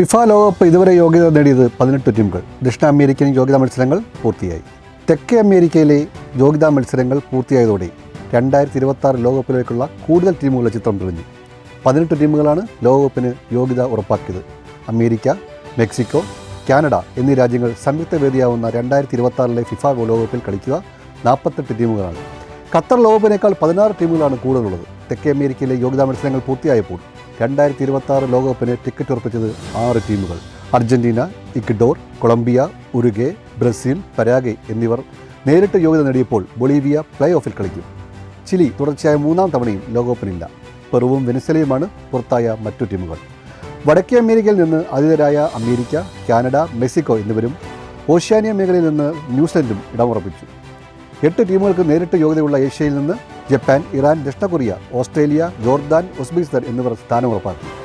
FIFA ലോകകപ്പ് ഇതുവരെ യോഗ്യത നേടിയത് പതിനെട്ട് ടീമുകൾ. ദക്ഷിണ അമേരിക്കൻ യോഗ്യതാ മത്സരങ്ങൾ പൂർത്തിയായി. തെക്കേ അമേരിക്കയിലെ യോഗ്യതാ മത്സരങ്ങൾ പൂർത്തിയായതോടെ രണ്ടായിരത്തി ഇരുപത്തി ആറ് ലോകകപ്പിലേക്കുള്ള കൂടുതൽ ടീമുകളുടെ ചിത്രം തെളിഞ്ഞു. പതിനെട്ട് ടീമുകളാണ് ലോകകപ്പിന് യോഗ്യത ഉറപ്പാക്കിയത്. അമേരിക്ക മെക്സിക്കോ കാനഡ എന്നീ രാജ്യങ്ങൾ സംയുക്ത വേദിയാവുന്ന രണ്ടായിരത്തി ഇരുപത്തി ആറിലെ ഫിഫ ലോകകപ്പിൽ കളിക്കുക നാൽപ്പത്തെട്ട് ടീമുകളാണ്. ഖത്തർ ലോകകപ്പിനേക്കാൾ പതിനാറ് ടീമുകളാണ് കൂടുതലുള്ളത്. തെക്കേ അമേരിക്കയിലെ യോഗ്യതാ മത്സരങ്ങൾ പൂർത്തിയായപ്പോൾ രണ്ടായിരത്തി ഇരുപത്തി ആറ് ലോകകപ്പിന് ടിക്കറ്റ് ഉറപ്പിച്ചത് ആറ് ടീമുകൾ. Argentina Ecuador Colombia Uruguay Brazil Paraguay എന്നിവർ നേരിട്ട് യോഗ്യത നേടിയപ്പോൾ ബൊളീവിയ പ്ലേ ഓഫിൽ കളിക്കും. ചിലി തുടർച്ചയായ മൂന്നാം തവണയും ലോകകപ്പിനില്ല. പെറുവും വെനിസലയുമാണ് പുറത്തായ മറ്റു ടീമുകൾ. വടക്കേ അമേരിക്കയിൽ നിന്ന് അതിഥരായ അമേരിക്ക കാനഡ മെക്സിക്കോ എന്നിവരും ഓഷ്യാനിയ മേഖലയിൽ നിന്ന് ന്യൂസിലൻഡും ഇടമുറപ്പിച്ചു. എട്ട് ടീമുകൾക്ക് നേരിട്ട് യോഗ്യതയുള്ള ഏഷ്യയിൽ നിന്ന് ജപ്പാൻ ഇറാൻ ദക്ഷിണ കൊറിയ ഓസ്ട്രേലിയ ജോർദാൻ ഉസ്ബെക്കിസ്ഥാൻ എന്നിവർ സ്ഥാനം ഉറപ്പാക്കി